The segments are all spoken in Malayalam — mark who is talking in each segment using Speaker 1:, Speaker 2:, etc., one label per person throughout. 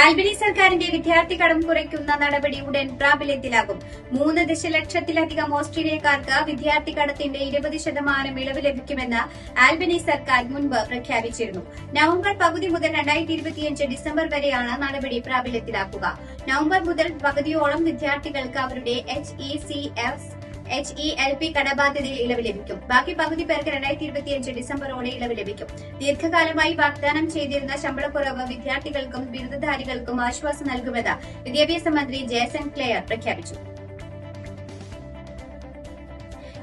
Speaker 1: ആൽബനി സർക്കാരിന്റെ വിദ്യാർത്ഥി കടം കുറയ്ക്കുന്ന നടപടി ഉടൻ പ്രാബല്യത്തിലാകും. മൂന്ന് ദശലക്ഷത്തിലധികം ഓസ്ട്രേലിയക്കാർക്ക് വിദ്യാർത്ഥി കടത്തിന്റെ ഇരുപത് ശതമാനം ഇളവ് ലഭിക്കുമെന്ന് ആൽബനി സർക്കാർ മുൻപ് പ്രഖ്യാപിച്ചിരുന്നു. നവംബർ പകുതി മുതൽ രണ്ടായിരത്തി ഇരുപത്തിയഞ്ച് ഡിസംബർ വരെയാണ് നടപടി പ്രാബല്യത്തിലാക്കുക. നവംബർ മുതൽ പകുതിയോളം വിദ്യാർത്ഥികൾക്ക് അവരുടെ H E C F H E L P കടബാധ്യതയിൽ ഇളവ് ലഭിക്കും. ബാക്കി പകുതി പേർക്ക് രണ്ടായിരത്തി ഇരുപത്തിയഞ്ച് ഡിസംബറോടെ ഇളവ് ലഭിക്കും. ദീർഘകാലമായി വാഗ്ദാനം ചെയ്തിരുന്ന ശമ്പളക്കുറവ് വിദ്യാർത്ഥികൾക്കും ബിരുദധാരികൾക്കും ആശ്വാസം നൽകുമെന്ന് വിദ്യാഭ്യാസ മന്ത്രി ജേസൺ ക്ലെയർ പ്രഖ്യാപിച്ചു.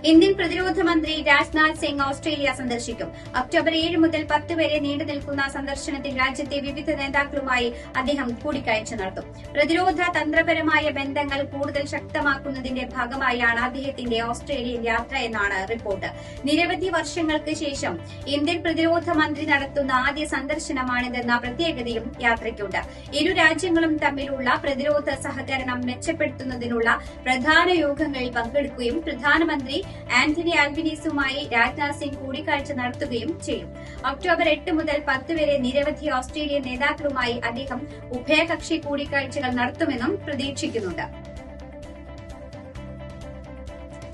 Speaker 1: ഇന്ത്യൻ പ്രതിരോധ മന്ത്രി രാജ്നാഥ് സിംഗ് ഓസ്ട്രേലിയ സന്ദർശിക്കും. ഒക്ടോബർ ഏഴ് മുതൽ പത്ത് വരെ നീണ്ടു നിൽക്കുന്ന സന്ദർശനത്തിൽ രാജ്യത്തെ വിവിധ നേതാക്കളുമായി അദ്ദേഹം കൂടിക്കാഴ്ച നടത്തും. പ്രതിരോധ തന്ത്രപരമായ ബന്ധങ്ങൾ കൂടുതൽ ശക്തമാക്കുന്നതിന്റെ ഭാഗമായാണ് അദ്ദേഹത്തിന്റെ ഓസ്ട്രേലിയൻ യാത്ര എന്നാണ് റിപ്പോർട്ട്. നിരവധി വർഷങ്ങൾക്ക് ശേഷം ഇന്ത്യൻ പ്രതിരോധ മന്ത്രി നടത്തുന്ന ആദ്യ സന്ദർശനമാണിതെന്ന പ്രത്യേകതയും യാത്രയ്ക്കുണ്ട്. ഇരു രാജ്യങ്ങളും തമ്മിലുള്ള പ്രതിരോധ സഹകരണം മെച്ചപ്പെടുത്തുന്നതിനുള്ള പ്രധാന യോഗങ്ങളിൽ പങ്കെടുക്കുകയും പ്രധാനമന്ത്രി ആന്റണി ആൽബിനീസുമായി രാജ്നാഥ് സിംഗ് കൂടിക്കാഴ്ച നടത്തുകയും ചെയ്യും. ഒക്ടോബർ എട്ട് മുതൽ പത്ത് വരെ നിരവധി ഓസ്ട്രേലിയൻ നേതാക്കളുമായി അദ്ദേഹം ഉഭയകക്ഷി കൂടിക്കാഴ്ചകൾ നടത്തുമെന്നും പ്രതീക്ഷിക്കുന്നുണ്ട്.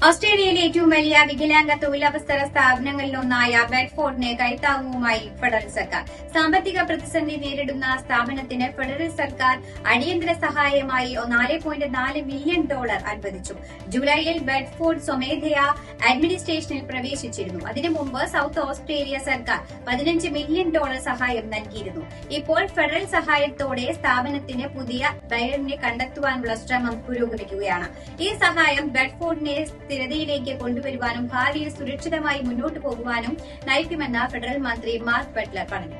Speaker 1: ഓസ്ട്രേലിയയിലെ ഏറ്റവും വലിയ വികലാംഗ തൊഴിലവസര സ്ഥാപനങ്ങളിലൊന്നായ ബെഡ്ഫോർഡിന് കൈത്താങ്ങുമായി ഫെഡറൽ സർക്കാർ. സാമ്പത്തിക പ്രതിസന്ധി നേരിടുന്ന സ്ഥാപനത്തിന് ഫെഡറൽ സർക്കാർ അടിയന്തര സഹായമായി നാല് പോയിന്റ് നാല് മില്യൺ ഡോളർ അനുവദിച്ചു. ജൂലൈയിൽ ബെഡ്ഫോർഡ് സ്വമേധയാ അഡ്മിനിസ്ട്രേഷനിൽ പ്രവേശിച്ചിരുന്നു. അതിനു മുമ്പ് സൌത്ത് ഓസ്ട്രേലിയ സർക്കാർ പതിനഞ്ച് മില്യൺ ഡോളർ സഹായം നൽകിയിരുന്നു. ഇപ്പോൾ ഫെഡറൽ സഹായത്തോടെ സ്ഥാപനത്തിന് പുതിയ ബയറിനെ കണ്ടെത്തുവാനുള്ള ശ്രമം പുരോഗമിക്കുകയാണ്. ഈ സഹായം ബെഡ്ഫോർഡിനെ സ്ഥിരതയിലേക്ക് കൊണ്ടുവരുവാനും ഭാവിയിൽ സുരക്ഷിതമായി മുന്നോട്ടു പോകുവാനും നയിക്കുമെന്ന് ഫെഡറൽ മന്ത്രി മാർക്ക് ബട്ട്ലർ പറഞ്ഞു.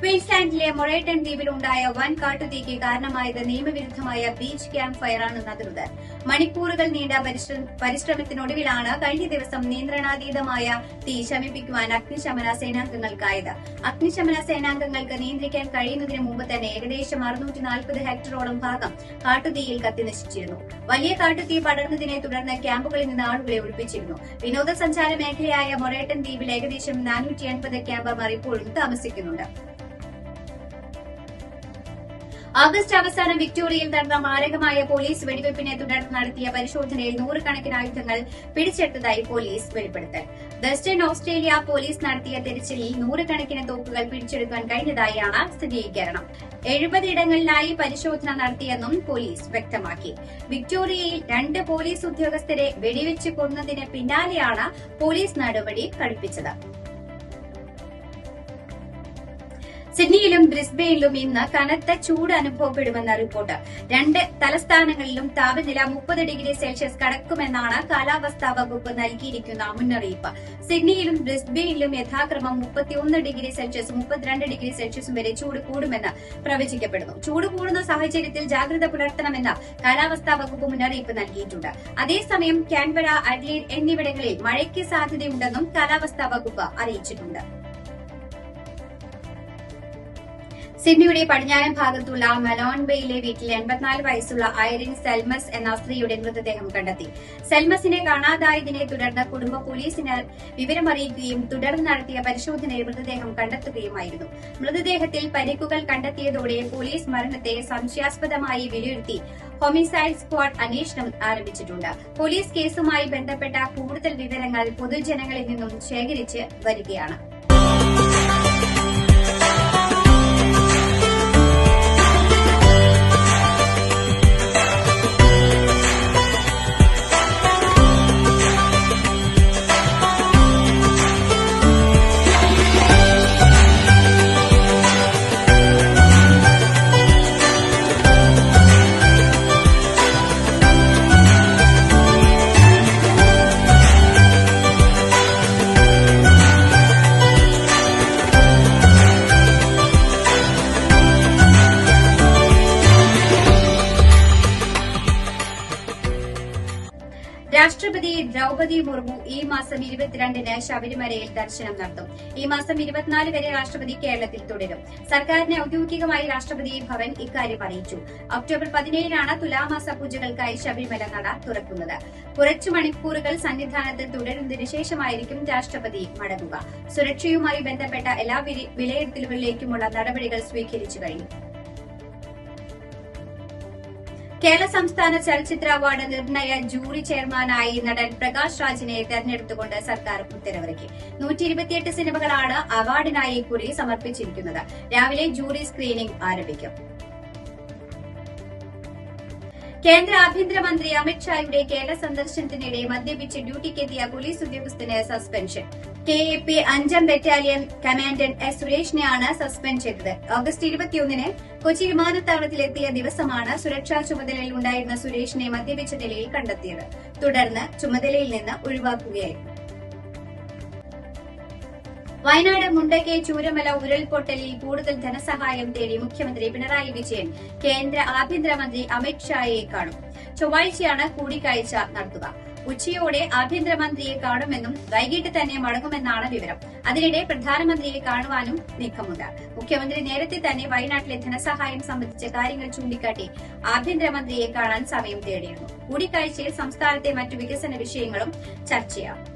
Speaker 1: ക്വീൻസ്ലാൻഡിലെ ദ്വീപിൽ ഉണ്ടായ വൻ കാട്ടുതീക്ക് കാരണമായത് നിയമവിരുദ്ധമായ ബീച്ച് ക്യാമ്പ് ഫയറാണെന്ന് അധികൃതർ മണിക്കൂറുകൾ നീണ്ട പരിശ്രമത്തിനൊടുവിലാണ് കഴിഞ്ഞ ദിവസം നിയന്ത്രണാതീതമായ തീ ശമിപ്പിക്കുവാൻ അഗ്നിശമന സേനാംഗങ്ങൾക്കായത്. അഗ്നിശമന സേനാംഗങ്ങൾക്ക് നിയന്ത്രിക്കാൻ കഴിയുന്നതിന് മുമ്പ് തന്നെ ഏകദേശം അറുന്നൂറ്റി നാൽപ്പത് ഹെക്ടറോളം ഭാഗം കാട്ടുതീയിൽ കത്തിനശിച്ചിരുന്നു. വലിയ കാട്ടുതീ പടർന്നതിനെ തുടർന്ന് ക്യാമ്പുകളിൽ നിന്ന് ആളുകളെ ഒഴിപ്പിച്ചിരുന്നു. വിനോദസഞ്ചാര മേഖലയായ മൊറേട്ടൻ ദ്വീപിൽ ഏകദേശം നാനൂറ്റി അൻപത് ക്യാമ്പർമാർ ഇപ്പോഴും താമസിക്കുന്നുണ്ട്. ആഗസ്റ്റ് അവസാനം വിക്ടോറിയയിൽ നടന്ന മാരകമായ പോലീസ് വെടിവെപ്പിനെ തുടർന്ന് നടത്തിയ പരിശോധനയിൽ നൂറുകണക്കിന് ആയുധങ്ങൾ പിടിച്ചെടുത്തതായി പോലീസ് വെളിപ്പെടുത്തൽ. വെസ്റ്റേൺ ഓസ്ട്രേലിയ പോലീസ് നടത്തിയ തിരച്ചിലിൽ നൂറുകണക്കിന് തോക്കുകൾ പിടിച്ചെടുക്കാൻ കഴിഞ്ഞതായാണ് സ്ഥിരീകരണം. എഴുപതിടങ്ങളിലായി പരിശോധന നടത്തിയെന്നും പോലീസ് വ്യക്തമാക്കി. വിക്ടോറിയയിൽ രണ്ട് പോലീസ് ഉദ്യോഗസ്ഥരെ വെടിവെച്ച് കൊന്നതിന് പിന്നാലെയാണ് പോലീസ് നടപടി കടുപ്പിച്ചത്. സിഡ്നിയിലും ബ്രിസ്ബെയിലും ഇന്ന് കനത്ത ചൂട് അനുഭവപ്പെടുമെന്ന റിപ്പോർട്ട്. രണ്ട് തലസ്ഥാനങ്ങളിലും താപനില മുപ്പത് ഡിഗ്രി സെൽഷ്യസ് കടക്കുമെന്നാണ് കാലാവസ്ഥാ വകുപ്പ് നൽകിയിരിക്കുന്ന മുന്നറിയിപ്പ്. സിഡ്നിയിലും ബ്രിസ്ബെയിലും യഥാക്രമം മുപ്പത്തിയൊന്ന് ഡിഗ്രി സെൽഷ്യസും മുപ്പത്തിരണ്ട് ഡിഗ്രി സെൽഷ്യസും വരെ ചൂട് കൂടുമെന്ന് പ്രവചിക്കപ്പെടുന്നു. ചൂട് കൂടുന്ന സാഹചര്യത്തിൽ ജാഗ്രത പുലർത്തണമെന്ന് കാലാവസ്ഥാ വകുപ്പ് മുന്നറിയിപ്പ് നൽകിയിട്ടുണ്ട്. അതേസമയം കാൻബറ അഡ്ലീഡ് എന്നിവിടങ്ങളിൽ മഴയ്ക്ക് സാധ്യതയുണ്ടെന്നും കാലാവസ്ഥാ വകുപ്പ് അറിയിച്ചിട്ടുണ്ട്. സിഡ്നിയുടെ പടിഞ്ഞാറൻ ഭാഗത്തുള്ള മലോൺ ബേയിലെ വീട്ടിൽ എൺപത്തിനാല് വയസ്സുള്ള ഐറിൻ സെൽമസ് എന്ന സ്ത്രീയുടെ മൃതദേഹം കണ്ടെത്തി. സെൽമസിനെ കാണാതായതിനെ തുടർന്ന് കുടുംബ പോലീസിന് വിവരമറിയിക്കുകയും തുടർന്ന് നടത്തിയ പരിശോധനയിൽ മൃതദേഹം കണ്ടെത്തുകയുമായിരുന്നു. മൃതദേഹത്തിൽ പരിക്കുകൾ കണ്ടെത്തിയതോടെ പോലീസ് മരണത്തെ സംശയാസ്പദമായി വിലയിരുത്തി ഹോമിസൈഡ് സ്ക്വാഡ് അന്വേഷണം ആരംഭിച്ചിട്ടുണ്ട്. പോലീസ് കേസുമായി ബന്ധപ്പെട്ട കൂടുതൽ വിവരങ്ങൾ പൊതുജനങ്ങളിൽ നിന്നും ശേഖരിച്ച് വരികയാണ്. രാഷ്ട്രപതി ദ്രൗപതി മുർമു ഈ മാസം ഇരുപത്തിരണ്ടിന് ശബരിമലയിൽ ദർശനം നടത്തും. ഈ മാസം ഇരുപത്തിനാല് വരെ രാഷ്ട്രപതി കേരളത്തിൽ തുടരും. സർക്കാരിന് ഔദ്യോഗികമായി രാഷ്ട്രപതി ഭവൻ ഇക്കാര്യം അറിയിച്ചു. ഒക്ടോബർ പതിനേഴിനാണ് തുലാമാസ പൂജകൾക്കായി ശബരിമല നട തുറക്കുന്നത്. കുറച്ചു മണിക്കൂറുകൾ സന്നിധാനത്ത് തുടരുന്നതിന് ശേഷമായിരിക്കും രാഷ്ട്രപതി മടങ്ങുക. സുരക്ഷയുമായി ബന്ധപ്പെട്ട എല്ലാ വില- വിലയിരുത്തലുകളിലേക്കുമുള്ള നടപടികൾ സ്വീകരിച്ചു കഴിഞ്ഞു. കേരള സംസ്ഥാന ചലച്ചിത്ര അവാർഡ് നിർണയ ജൂറി ചെയർമാനായി നടൻ പ്രകാശ് രാജിനെ തെരഞ്ഞെടുത്തുകൊണ്ട് സർക്കാർ ഉത്തരവിറക്കി. നൂറ്റി ഇരുപത്തിയെട്ട് സിനിമകളാണ് അവാർഡിനായി കുറി സമർപ്പിച്ചിരിക്കുന്നത്. രാവിലെ ജൂറി സ്ക്രീനിംഗ് ആരംഭിക്കും. കേന്ദ്ര ആഭ്യന്തരമന്ത്രി അമിത്ഷായുടെ കേരള സന്ദർശനത്തിനിടെ മദ്യപിച്ച് ഡ്യൂട്ടിക്കെത്തിയ പോലീസ് ഉദ്യോഗസ്ഥന് സസ്പെൻഷൻ. കെ എ പി അഞ്ചാം ബറ്റാലിയൻ കമാൻഡന്റ് എസ് സുരേഷിനെയാണ് സസ്പെൻഡ് ചെയ്തത്. ഓഗസ്റ്റ് ഇരുപത്തിയൊന്നിന് കൊച്ചി വിമാനത്താവളത്തിലെത്തിയ ദിവസമാണ് സുരക്ഷാ ചുമതലയിൽ ഉണ്ടായിരുന്ന സുരേഷിനെ മദ്യപിച്ച നിലയിൽ കണ്ടെത്തിയത്. തുടർന്ന് ചുമതലയിൽ നിന്ന് ഒഴിവാക്കുകയായിരുന്നു. വയനാട് മുണ്ടകെ ചൂരമല ഉരുൾപൊട്ടലിൽ കൂടുതൽ ധനസഹായം തേടി മുഖ്യമന്ത്രി പിണറായി വിജയൻ കേന്ദ്ര ആഭ്യന്തരമന്ത്രി അമിത്ഷായെ കാണും. ചൊവ്വാഴ്ചയാണ് കൂടിക്കാഴ്ച നടത്തുക. ഉച്ചയോടെ ആഭ്യന്തരമന്ത്രിയെ കാണുമെന്നും വൈകിട്ട് തന്നെ മടങ്ങുമെന്നാണ് വിവരം. അതിനിടെ പ്രധാനമന്ത്രിയെ കാണുവാനും നീക്കമുണ്ട്. മുഖ്യമന്ത്രി നേരത്തെ തന്നെ വയനാട്ടിലെ ധനസഹായം സംബന്ധിച്ച കാര്യങ്ങൾ ചൂണ്ടിക്കാട്ടി ആഭ്യന്തരമന്ത്രിയെ കാണാൻ സമയം തേടിയിരുന്നു. കൂടിക്കാഴ്ചയിൽ സംസ്ഥാനത്തെ മറ്റു വികസന വിഷയങ്ങളും ചർച്ചയാവും